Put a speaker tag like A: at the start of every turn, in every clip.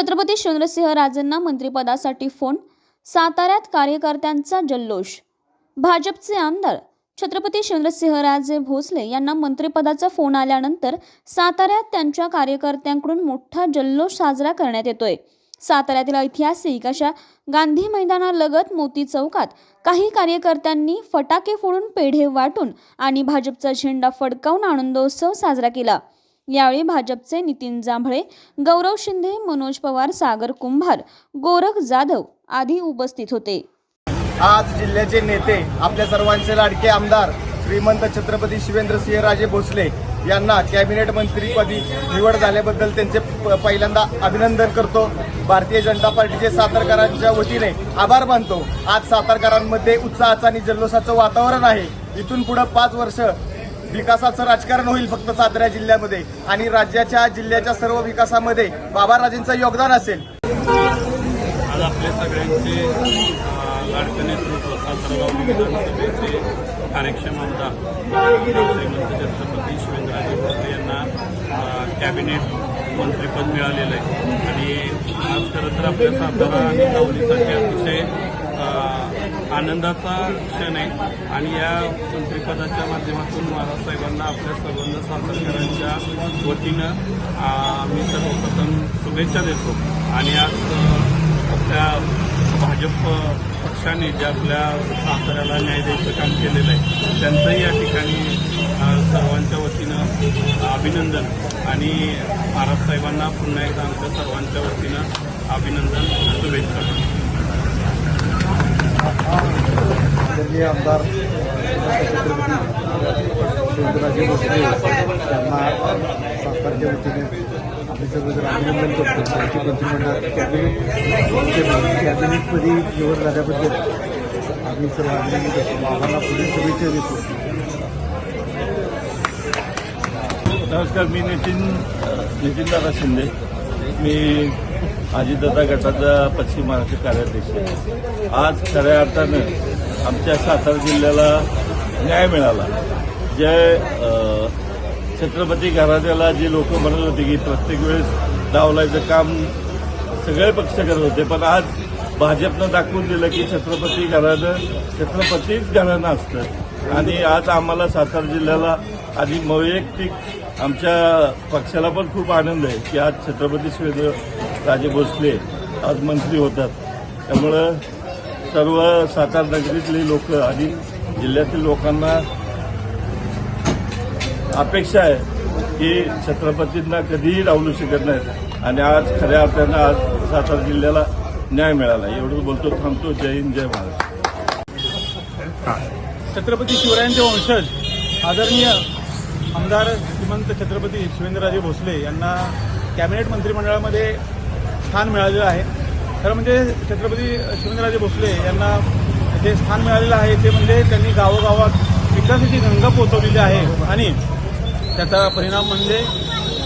A: छत्रपती चंद्रसिंह राजेंना मंत्रिपदासाठी फोन साताऱ्यात कार्यकर्त्यांचा जल्लोष. भाजपचे आमदार छत्रपती शिवराजसिंहराजे भोसले यांना मंत्रिपदाचा फोन आल्यानंतर साताऱ्यात त्यांच्या कार्यकर्त्यांकडून मोठा जल्लोष साजरा करण्यात येतोय. साताऱ्यातील ऐतिहासिक अशा गांधी मैदानालगत मोती चौकात काही कार्यकर्त्यांनी फटाके फोडून पेढे वाटून आणि भाजपचा झेंडा फडकावून आनंदोत्सव साजरा केला. यावेळी भाजपचे नितीन जांभळे गौरव शिंदे मनोज पवार सागर कुंभार गोरख जाधव आदी उपस्थित होते.
B: आज जिल्ह्याचे नेते आपल्या सर्वांचे लाडके आमदार श्रीमंत छत्रपती शिवेंद्रसिंह राजे भोसले यांना कॅबिनेट मंत्रीपदी निवड झाल्याबद्दल त्यांचे प- पहिल्यांदा अभिनंदन करतो. भारतीय जनता पार्टीचे सातारकरांच्या वतीने आभार मानतो. आज सातारकरांमध्ये उत्साहाचं आणि जल्लोषाचं वातावरण आहे. इथून पुढे पाच वर्ष विकासाचं राजकारण होईल फक्त सातारा जिल्ह्यामध्ये. आणि राज्याच्या जिल्ह्याच्या सर्व विकासामध्ये बाबाराजेंचं योगदान असेल.
C: आज आपल्या सगळ्यांचे लाडकं नेतृत्व सातारगाव विधानसभेचे कार्यक्षम आमदार श्रीमंत छत्रपती शिवेंद्रराजे भोसले यांना कॅबिनेट मंत्रीपद मिळालेलं आहे. आणि आज खरं तर आपल्या सातारा आणि दावलीसाठी अतिशय आनंदाचा क्षण आहे. आणि या मंत्रिपदाच्या माध्यमातून महाराज साहेबांना आपल्या सर्वांना सातारकरांच्या वतीनं मी सर्वप्रथम शुभेच्छा देतो. आणि आज आपल्या भाजप पक्षाने जे आपल्या साताऱ्याला न्याय द्यायचं काम केलेलं आहे त्यांचंही या ठिकाणी सर्वांच्या वतीनं अभिनंदन. आणि महाराज साहेबांना पुन्हा एकदा आमच्या सर्वांच्या वतीनं अभिनंदन शुभेच्छा.
B: माननीय आमदार छत्रपती शिवराजे भोसले यांना सरकारच्या वतीने आम्ही सर्वजण अभिनंदन करतो. त्यांची मंत्रिमंडळ कॅबिनेट कॅबिनेटमध्ये निवड झाल्याबद्दल आम्ही सर्व अभिनंदन करतो. आम्हाला पुढील शुभेच्छा देतो.
D: नमस्कार मी नितीन नितीन दादा शिंदे. मी अजितदादा गटाचा पश्चिम महाराष्ट्र कार्याध्यक्ष आज खऱ्या अर्थानं आमच्या सातारा जिल्ह्याला न्याय मिळाला. जे छत्रपती घराण्याला जे लोक म्हणत होते की प्रत्येक वेळेस डावलायचं काम सगळे पक्ष करत होते पण आज भाजपनं दाखवून दिलं की छत्रपती घराणं छत्रपतीच घराणं असतं. आणि आज आम्हाला सातारा जिल्ह्याला आणि वैयक्तिक आमच्या पक्षाला पण खूप आनंद आहे की आज छत्रपती शिवेंद्र राजे भोसले आज मंत्री होतात. त्यामुळं सर्व सातारा नगरीतली लोक आणि जिल्ह्यातील लोकांना अपेक्षा आहे की छत्रपतींना कधीही डावलू शकत नाहीत. आणि आज खऱ्या अर्थानं आज सातारा जिल्ह्याला न्याय मिळाला. एवढं बोलतो थांबतो. जय हिंद जय महाराष्ट्र.
E: छत्रपती शिवरायांचे वंशज आदरणीय आमदार श्रीमंत छत्रपती शिवेंद्रराजे भोसले यांना कॅबिनेट मंत्रिमंडळामध्ये स्थान मिळालेलं आहे. खरं म्हणजे छत्रपती शिवेंद्रराजे भोसले यांना जे स्थान मिळालेलं आहे ते म्हणजे त्यांनी गावोगावात विकासाची गंगा पोचवलेली आहे आणि त्याचा परिणाम म्हणजे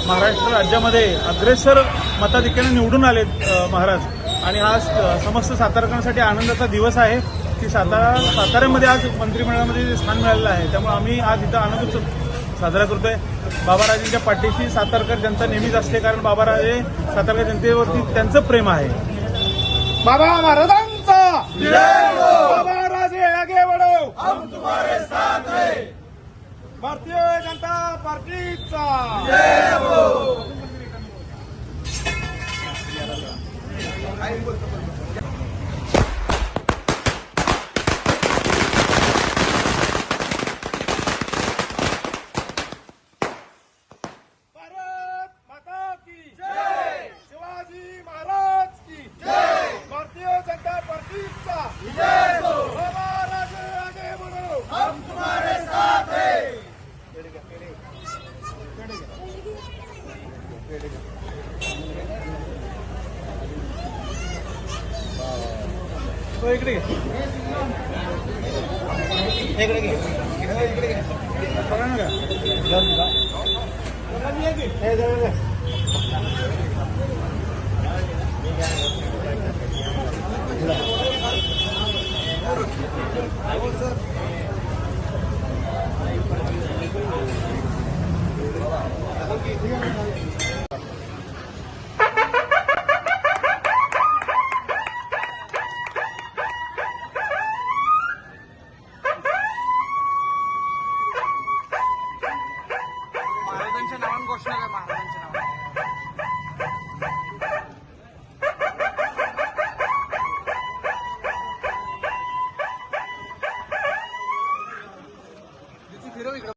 E: महाराष्ट्र राज्यामध्ये अग्रेसर मताधिक्याने निवडून आलेत महाराज. आणि हा स- समस्त सातारकरांसाठी आनंदाचा दिवस आहे. की सातारा साताऱ्यामध्ये आज मंत्रिमंडळामध्ये स्थान मिळालेलं आहे त्यामुळे आम्ही आज इथं आनंद उत्सव साजरा करतोय. बाबाराजेंच्या पाठीशी सातारकर जनता नेहमीच असते कारण बाबाराजे सातारकर जनतेवरती त्यांचं प्रेम आहे.
B: बाबा महाराजांचा! बाबा राजे आगे भारतीय जनता पार्टीचा भारत माता की जय शिवाजी महाराज की जय भारतीय जनता पार्टीचा जय बाबा राजे आगे बढ़ो हम तुम्हारे साथ हैं
E: तो इकडे घे. इकडे इकडे घे. हो,
F: बघा ना